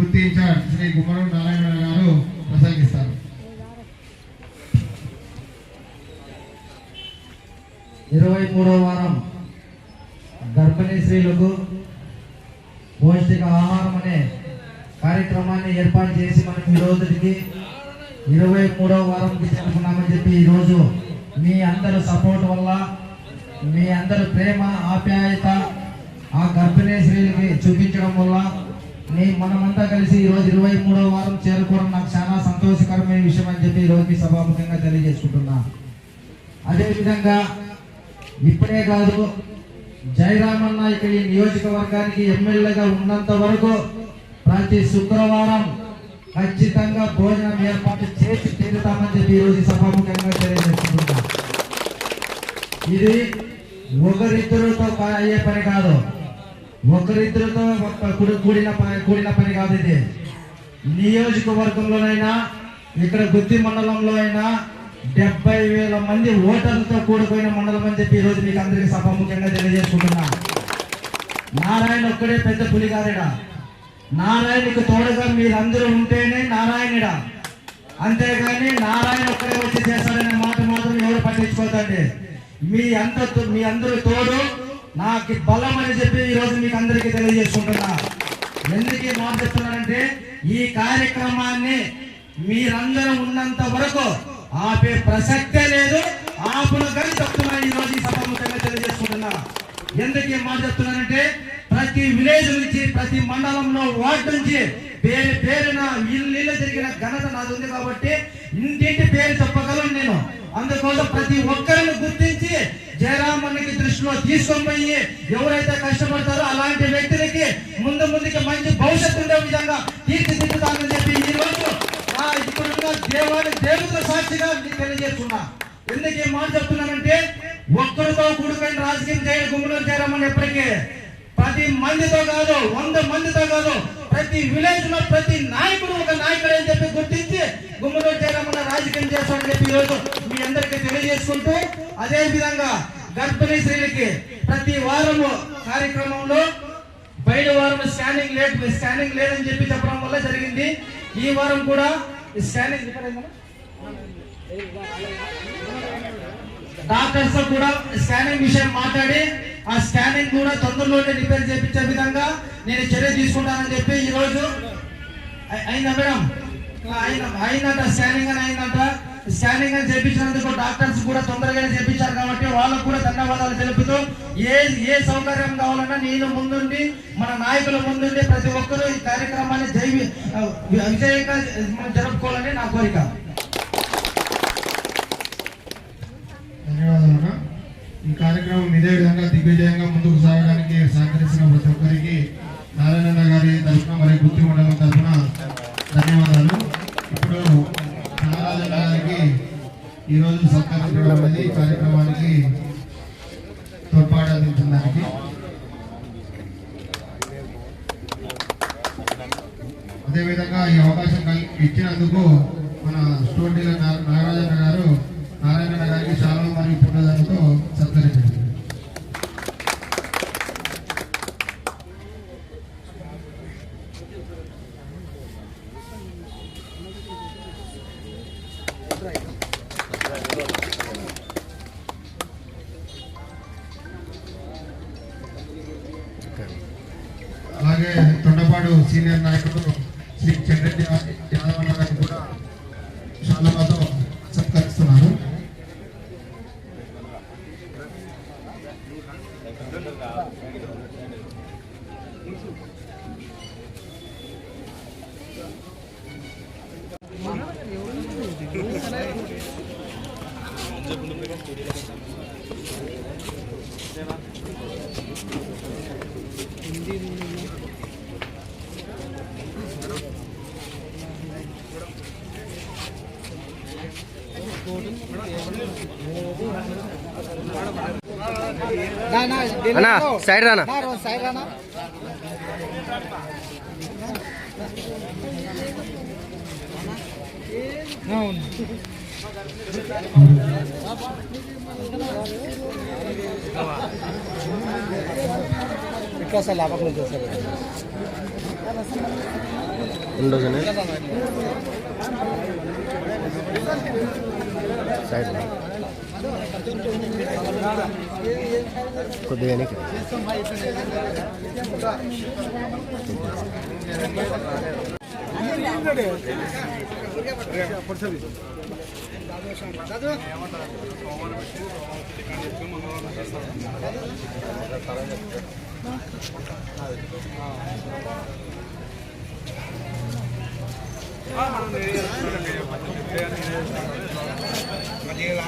గుత్తి incharge Shri Gummadu Narayana గారు ప్రసంగిస్తారు. ఇరవై మూడవ వారం గర్భిణీ స్త్రీలకు పౌష్టిక ఆహారం అనే కార్యక్రమాన్ని ఏర్పాటు చేసి మనం ఈ రోజుకి ఇరవై మూడవ వారంకి జరుపుకున్నామని చెప్పి ఈరోజు మీ అందరి సపోర్ట్ వల్ల మీ అందరి ప్రేమ ఆప్యాయత ఆ గర్భిణీ స్త్రీలకి చూపించడం వల్ల నేను మనమంతా కలిసి ఈరోజు ఇరవై మూడవ వారం చేరుకోవడం నాకు చాలా సంతోషకరమైన విషయం అని చెప్పి ఈరోజు మీ సభాముఖంగా తెలియజేసుకుంటున్నా. అదేవిధంగా ఇప్పుడే కాదు జయరామన్న ఇక్కడ ఈ నియోజకవర్గానికి ఎమ్మెల్యేగా ఉన్నంత వరకు ప్రతి శుక్రవారం ఖచ్చితంగా భోజనం ఏర్పాటు చేసి తీరుతామని చెప్పి ఈరోజు సభాముఖంగా తెలియజేస్తున్నా ఇది ఒకరిద్దరితో అయ్యే పని కాదు. ఒకరిద్దరితో ఒక కూడిన పని కూడిన పని కాదు ఇది. నియోజకవర్గంలోనైనా ఇక్కడ గుత్తి మండలంలో అయినా డెబ్బై వేల మంది ఓటర్లతో కూడిపోయిన మండలం అని చెప్పి ఈరోజు మీకు అందరికీ సభాముఖంగా తెలియజేసుకుంటున్నా. నారాయణ ఒక్కడే పెద్ద పులిగారిడా? నారాయణకు తోడుగా మీరందరూ ఉంటేనే నారాయణుడా? అంతేగాని నారాయణ ఒక్కడే వచ్చి చేస్తాడనే మాట మాత్రం ఎవరు పట్టించుకోదండి మీ అంత మీ అందరూ తోడు నాకు బలం అని చెప్పి ఈరోజు మీకు అందరికీ తెలియజేసుకుంటున్నా. ఎందుకు మాట చెప్తున్నానంటే ఈ కార్యక్రమాన్ని మీరందరూ ఉన్నంత వరకు ఆపే ప్రసక్తే లేదు. ఆపును కానీ చెప్తున్నా ఈ రోజు ఈ సభాముఖంగా తెలియజేసుకుంటున్నా. ఎందుకు మాట చెప్తున్నానంటే ప్రతి విలేజ్ నుంచి ప్రతి మండలంలో వార్డు నుంచి పేరు పేరున ఇల్లు ఇల్లు జరిగిన ఘనత నాది ఉంది కాబట్టి ఇంటింటి పేరు చెప్పగలను నేను. అందుకోసం ప్రతి ఒక్కరిని గుర్తించి జయరామన్నకి దృష్టిలో తీసుకొని పోయి ఎవరైతే కష్టపడతారో అలాంటి వ్యక్తులకి ముందు ముందుకి మంచి భవిష్యత్తు ఉండే విధంగా తీర్చిదిద్దుతానని చెప్పి ఈ రోజు ఇప్పుడున్న దేవాలయ దేవుల సాక్షిగా మీకు తెలియజేస్తున్నా. ఎందుకు ఈ మాట చెప్తున్నానంటే ఒక్కరితో కూడుకొని రాజకీయం చేయడం గుమ్మలో చేరమని ఎప్పటికీ ప్రతి మందితో కాదు వంద మందితో కాదు ప్రతి విలేజ్లో ప్రతి నాయకుడు ఒక నాయకుడు అని చెప్పి గుర్తించి గుమ్మలో చేరమన్న రాజకీయం చేస్తామని చెప్పి ఈరోజు మీ తెలియజేసుకుంటూ అదే విధంగా గర్భిణీ స్త్రీలకి ప్రతి వారము కార్యక్రమంలో బయట వారం స్కానింగ్ లేట్ స్కానింగ్ లేదని చెప్పి చెప్పడం వల్ల జరిగింది. ఈ వారం కూడా స్కానింగ్ డాక్టర్స్తో కూడా స్కానింగ్ విషయం మాట్లాడి ఆ స్కానింగ్ కూడా తొందరలోనే రిపేర్ చేయించే విధంగా నేను చర్య తీసుకుంటానని చెప్పి ఈ రోజు అయిందా మేడం? అయిన అయిందంట స్కానింగ్ అని అయిందంట. స్కానింగ్ అని చేయించినందుకు డాక్టర్స్ కూడా తొందరగానే చేయించారు కాబట్టి వాళ్ళకు కూడా ధన్యవాదాలు తెలుపుతూ ఏ ఏ సౌకర్యం కావాలన్నా నేను ముందుండి మన నాయకుల ముందుండి ప్రతి ఒక్కరూ ఈ కార్యక్రమాన్ని జైవి విజయంగా మనం జరుపుకోవాలని నా కోరిక. ధన్యవాదాలు. ఈ కార్యక్రమం ఇదే విధంగా దిగ్విజయంగా ముందుకు సాగడానికి సహకరిస్తున్న ప్రతి ఒక్కరికి నారాయణ గారి తరఫున మరియు గుర్తు మండలం ఈరోజు సత్కరించడం అనేది ఈ కార్యక్రమానికి తోడ్పాటు అందించడానికి అదేవిధంగా ఈ అవకాశం ఇచ్చినందుకు మన స్టోర్ డీలర్ గారు నారాయణ గారికి చాలా మరియు పుట్టదాలతో సత్కరించారు. తొండపాడు సీనియర్ నాయకుడు శ్రీ చెండ్రెడ్డి యాదవన్న గారిని కూడా శాలమాతో సత్కరిస్తున్నారు. అన్నా సైడ్ రానా? ఇక్కడ సార్ లాభం నుంచి వస్తారు ఉండదు साइड में को बिरयानी के Thank you. మంచిగా